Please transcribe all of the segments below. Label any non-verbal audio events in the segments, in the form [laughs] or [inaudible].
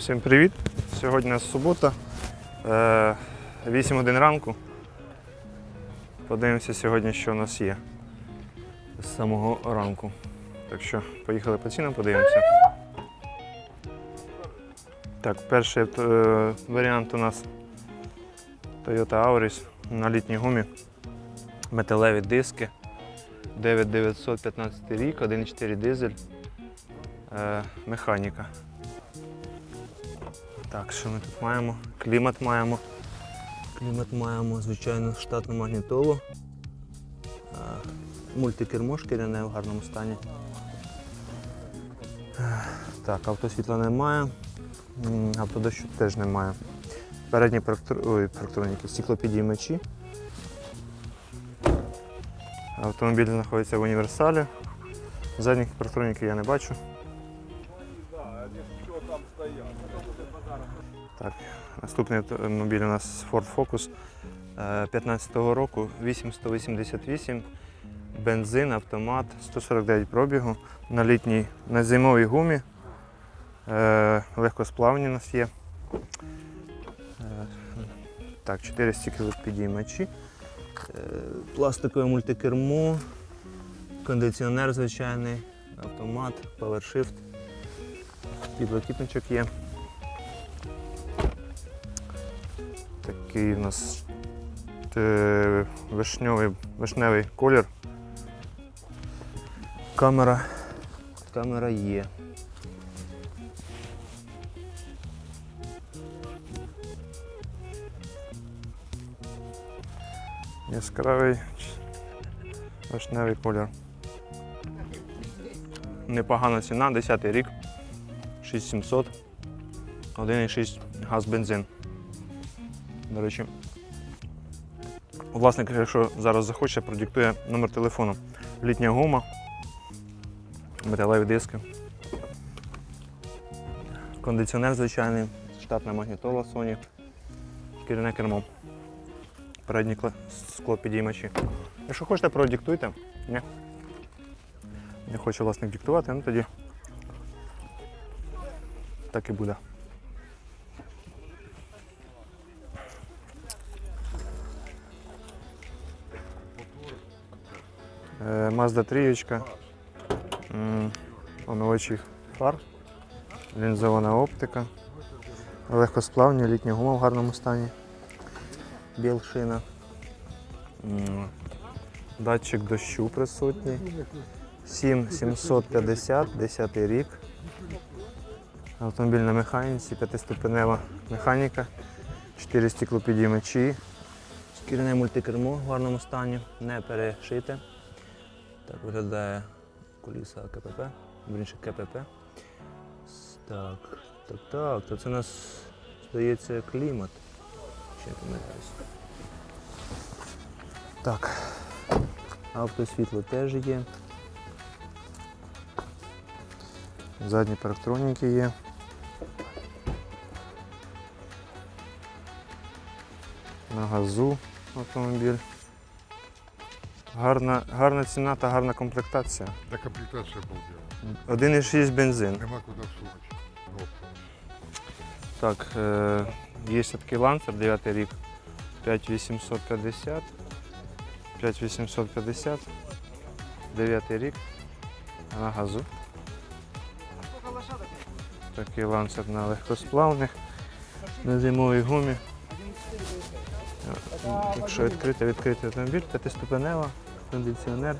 Всім привіт! Сьогодні субота, е, 8 годин ранку. Подивимося сьогодні, що у нас є з самого ранку. Так що поїхали по цінам, подивимося. Так, перший е, варіант у нас Toyota Auris на літній гумі. Металеві диски. 9915 рік, 1,4 дизель. Е, механіка. Так, що ми тут маємо? Клімат маємо. Клімат маємо, звичайно, штатну магнітолу. Мультикермо шкіряне в гарному стані. Так, автосвітла немає. Автодощу теж немає. Передні проектроніки, стеклопідіймачі. Автомобіль знаходиться в універсалі. Задніх проектроніків я не бачу. Так, наступний автомобіль у нас Ford Focus 15-го року, 8188, бензин, автомат, 149 пробігу, на літній, на зимовій гумі. Е, Легкосплавні у нас є. Е, Так, 4 стікли підіймачі, е, пластикове мультикермо, кондиціонер звичайний, автомат, PowerShift, підлокітничок є. Такий у нас е, вишньовий, вишневий колір. Камера. Камера є. Яскравий вишневий колір. Непогана ціна, 10 рік, 6700, 1,6 газ бензин. До речі, власник, якщо зараз захоче, продиктує номер телефону. Літня гума, металеві диски. Кондиціонер звичайний, штатна магнітола Sony, шкіряне кермо. Передні скло підіймачі. Якщо хочете, продиктуйте. Ні. Не хоче власник диктувати, ну тоді так і буде. Mazda 3, м, омивачі фар, лінзована оптика, легкосплавні, літня гума в гарному стані, білшина, м, датчик дощу присутній, 7750, 10 рік. Автомобіль на механіці, п'ятиступенева механіка, 4 стеклопідіймачі, шкіряне мультикермо в гарному стані, не перешите. Так виглядає куліса КПП, більше КПП. Так, так, так, то це у нас здається клімат. Я помиляюсь? Так. Автосвітло теж є. Задні парктроніки є. На газу автомобіль. Гарна, гарна ціна та гарна комплектація. Да комплектация обалдела. 1,6 бензин. Нема куда всунуть. Вот. Так, е, є такий ланцер 9 рік. 5850. 5850. 9 рік. На газу. Такий ланцер на легкосплавних, на зимовій гумі. Якщо відкрити, відкритий автомобіль, п'ятиступенева, кондиціонер,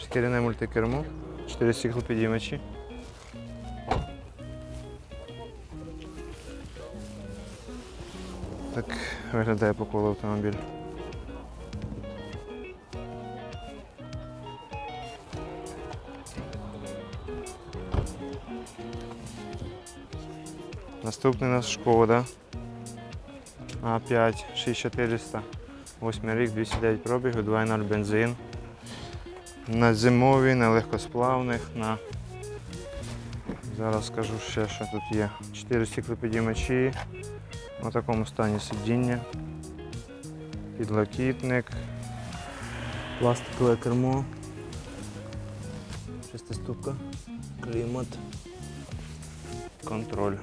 шкіряне мультикермо, 4 стеклопідіймачі. Так виглядає по колу автомобіль. Наступний нас шкода. А5 6400. 8 рік, 209 пробігу, 2.0 бензин. На зимовій, на легкосплавних, на. Зараз скажу ще, що тут є. 4 стеклопідіймачі. У такому стані сидіння. Підлокітник. Пластикове кермо. Шестиступка. Клімат. контроль.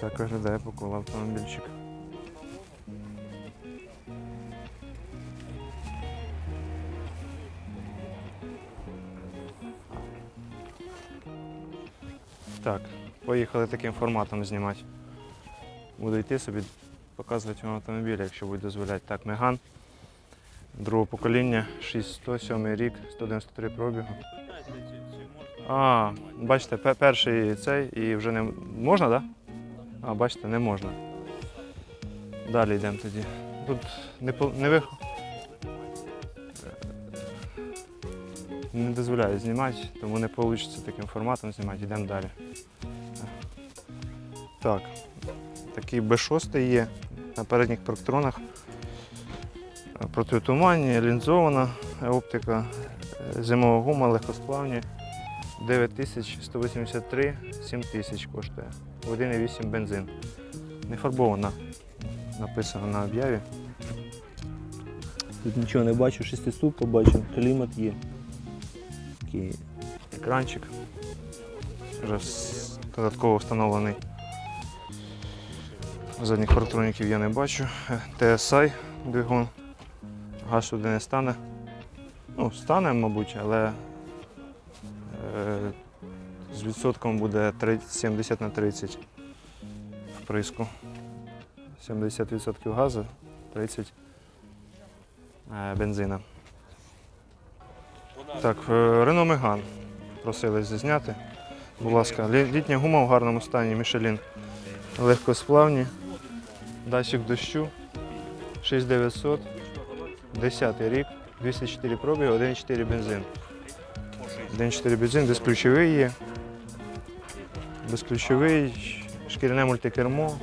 Так виглядає по колу автомобільчик. Так, поїхали таким форматом знімати. Буду йти собі, показувати вам автомобіль, якщо буде дозволяти. Так, Меган. Другого покоління, 607 рік, 193 пробігу. А, бачите, перший цей і вже не можна, так? Да? А, бачите, не можна. Далі йдемо тоді. Тут не, не вих... Не дозволяю знімати, тому не вийде таким форматом знімати. Йдемо далі. Так, такий B6 є на передніх парктронах. Протитуманні, лінзована оптика, зимова гума, легкосплавні. 9183, 7000 коштує. 1,8 бензин. Не фарбована. Написано на об'яві. Тут нічого не бачу, шестиступка бачу, клімат є. Такий екранчик. Вже додатково встановлений. Задніх парктроніків я не бачу. TSI двигун. Газ сюди не стане. Ну, стане, мабуть, але е, з відсотком буде 30 70 на 30 вприску. 70% газу, 30 е, бензина. Так, е, Renault Megane просили зняти. Будь ласка, літня гума в гарному стані, Michelin. Легкосплавні, датчик дощу, 6900, 10 рік, 204 пробіги, 1,4 бензин. 1,4 бензин, безключовий є. Безключовий, шкіряне мультикермо,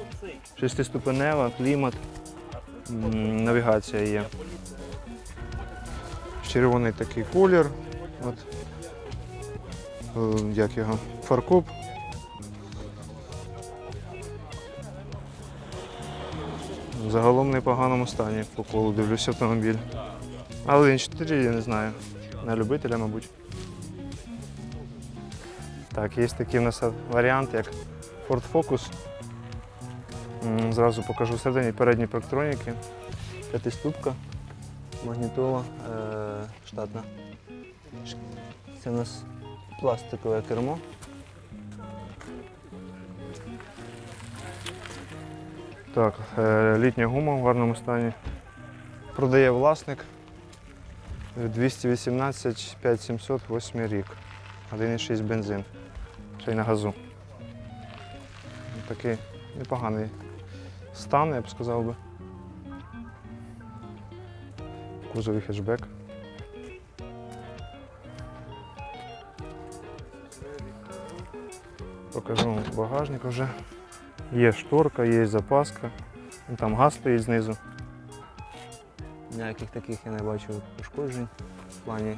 шестиступенева, клімат, навігація є. Червоний такий колір. От. Е, Як його? Фаркоп. Загалом в непоганому стані по колу дивлюся автомобіль. Але він 4, я не знаю. На любителя, мабуть. Так, є такий у нас варіант, як Ford Focus. Зразу покажу всередині передні парктроніки. П'ятиступка, магнітола е- штатна. Це у нас пластикове кермо. Так, е, літня гума в гарному стані. Продає власник 218 5700 8 рік. 1,6 бензин. Ще й на газу. Такий непоганий стан, я б сказав би. Кузовий хетчбек. Покажу багажник вже. Є шторка, є запаска. Там газ стоїть знизу. Ніяких таких я не бачу пошкоджень в плані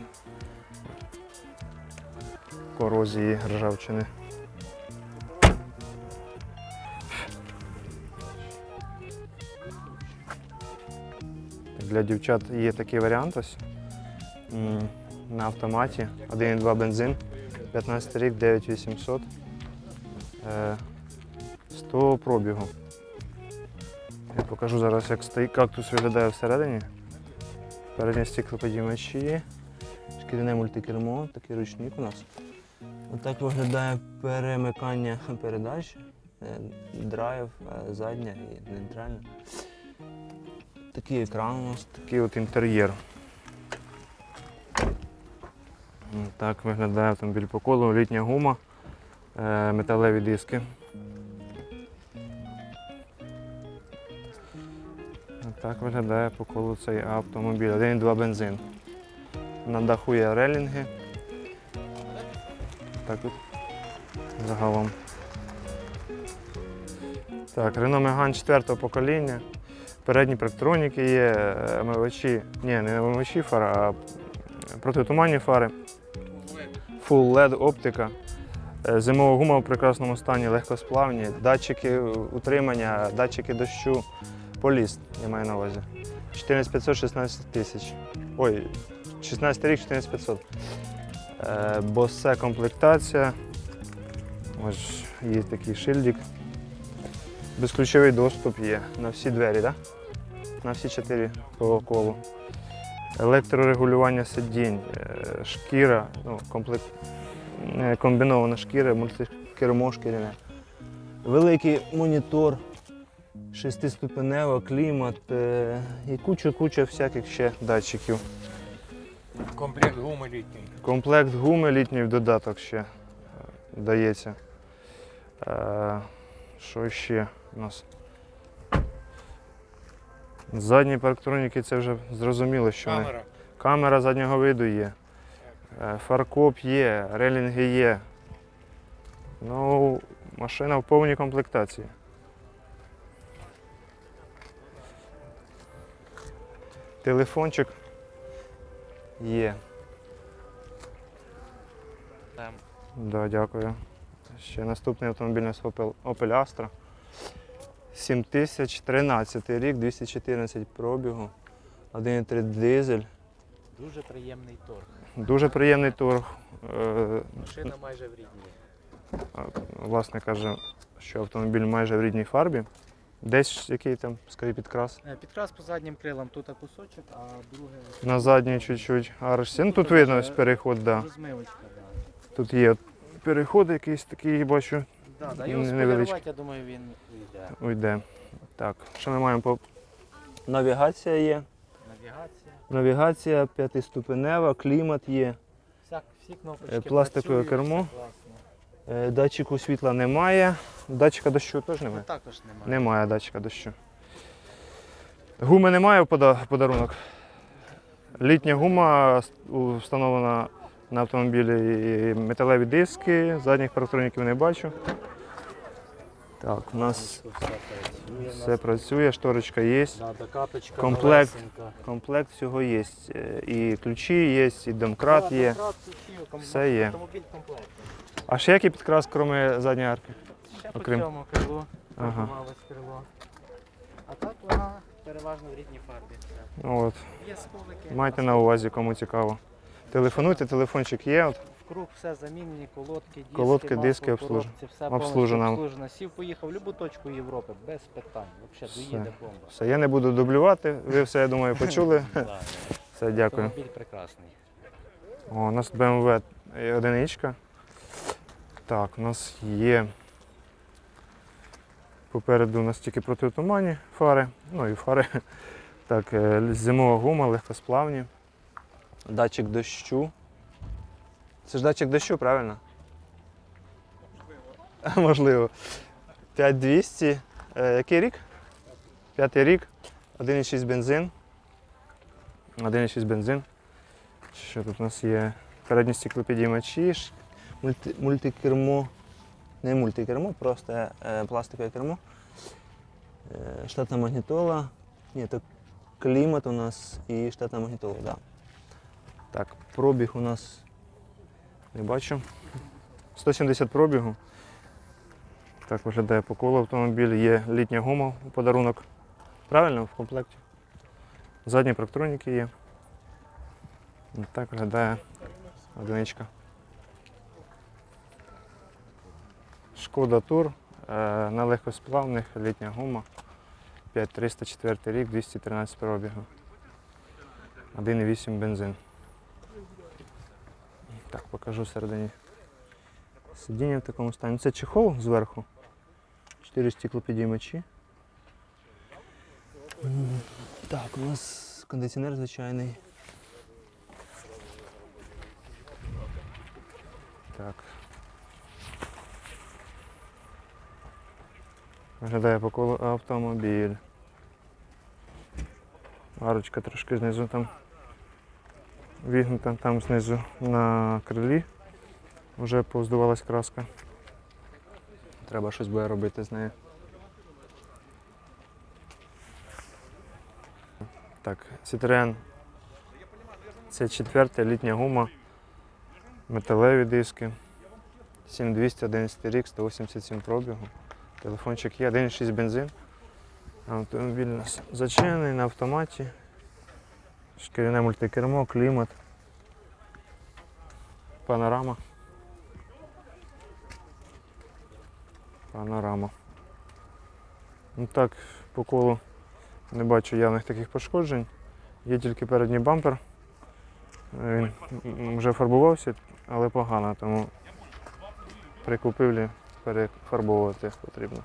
корозії ржавчини. Для дівчат є такий варіант ось на автоматі. 1,2 бензин, 15 рік, 9800. Е, 100 пробігу. Я покажу зараз, як стоїть кактус виглядає всередині. Передні стеклоподіймачі, шкіряне мультикермо, такий ручник у нас. Отак виглядає перемикання передач, е, драйв, е, задня і нейтральна. Такий екран у нас, такий от інтер'єр. Так виглядає автомобіль по колу, літня гума, е, металеві диски. Так виглядає по колу цей автомобіль. 1,2 бензин. На даху є релінги. Так от загалом. Так, Renault Megane 4 покоління. Передні парктроніки є, е, омивачі, ні, не омивачі фар, а протитуманні фари. Full LED оптика. Е, Зимова гума в прекрасному стані, легкосплавні, датчики утримання, датчики дощу, поліст, я маю на увазі. 14500 16 тисяч. Ой, 16 рік 14500. Е, босе комплектація. Ось є такий шильдик. Безключовий доступ є на всі двері, так? На всі чотири по колу. Електрорегулювання сидінь, е, шкіра, ну, комплект, е, комбінована шкіра, мультикермо шкіряне. Великий монітор, шестиступенева, клімат е, і куча-куча всяких ще датчиків. Комплект гуми літній. Комплект гуми літній в додаток ще дається. Що ще у нас? Задні парктроніки це вже зрозуміло, що. Камера. Камера заднього виду є. Е, Фаркоп є, релінги є. Ну, машина в повній комплектації. Телефончик є. Там. Да, дякую. Ще наступний автомобіль у нас Opel, Opel Astra. 7013 рік, 214 пробігу, 1,3 дизель. Дуже приємний торг. Дуже приємний торг. Е, Машина майже в рідній. Власне каже, що автомобіль майже в рідній фарбі. Десь який там, скажи, підкрас. Е, Підкрас по заднім крилам тут кусочок, а друге На задній чуть-чуть аршці. Ну тут видно ось переход, да. розмивочка. Да. Тут є переход якийсь такий, бачу, Да, да, його сполірувати, я думаю, він уйде. уйде. Так, що ми маємо по. Навігація є. Навігація. Навігація п'ятиступенева, клімат є. Всяк, всі кнопочки Е, пластикове працюють, кермо. все класно. Е, Датчику світла немає. Датчика дощу теж Ну, немає. також немає. Немає датчика дощу. Гуми немає в пода- подарунок. Літня гума у- встановлена на автомобілі і металеві диски, задніх парктроніків не бачу. Так, у нас все працює. шторочка є. Комплект. Комплект всього є. Е, І ключі є, і домкрат є. Все є. А ще який підкрас, крім задньої арки? Ще Окрім- по цьому крилу. Ага. Формувалось крило. А так вона переважно в рідній фарбі. все. Ну, От. Є сколики. Майте на увазі, кому цікаво. Телефонуйте, телефончик є. От. Вкруг все замінені, колодки, диски, Колодки, масло, диски коробці, обслужено. Все Обслужено. повністю обслужено. Сів, поїхав в будь-яку точку Європи, без питань. Взагалі, Все. доїде бомба. Все, я не буду дублювати. Ви все, я думаю, почули. [laughs] Да, Все, дякую. Автомобіль прекрасний. О, у нас BMW одиничка. Так, у нас є. Попереду у нас тільки протитуманні фари, ну і фари. [laughs] Так, е, зимова гума, легкосплавні. Датчик дощу. Це ж датчик дощу, правильно? Можливо. [laughs] Можливо. 5200. Е, який рік? П'ятий рік. 1,6 бензин. 1,6 бензин. Що тут у нас є? Передні стеклопідіймачі, мульти, мультикермо. Не мультикермо, просто е, пластикове кермо. Е, штатна магнітола. Ні, то клімат у нас і штатна магнітола, так. Да. Так, пробіг у нас не бачу. 170 пробігу. Так виглядає по колу автомобіль. Є літня гума у подарунок. Правильно, в комплекті. Задні парктроніки є. Так виглядає одиничка. Шкода Тур е, на легкосплавних літня гума. 5304 рік, 213 пробігу. 1,8 бензин. Так, покажу всередині. Сидіння в такому стані. Це чехол зверху. Чотири стеклопідіймачі. Так, у нас кондиціонер звичайний. Так. Виглядає по колу автомобіль. Арочка трошки знизу там вігнута, там знизу на крилі вже поздувалась краска. Треба щось буде робити з нею. Так, Citroen. Це четверта літня гума. Металеві диски. 7200, 11 рік, 187 пробігу. Телефончик є, 1,6 бензин. Автомобіль у нас зачинений на автоматі. Шкіряне мультикермо, клімат. Панорама. Панорама. Ну так, по колу не бачу явних таких пошкоджень. Є тільки передній бампер. Він вже фарбувався, але погано, тому при купівлі перефарбовувати потрібно.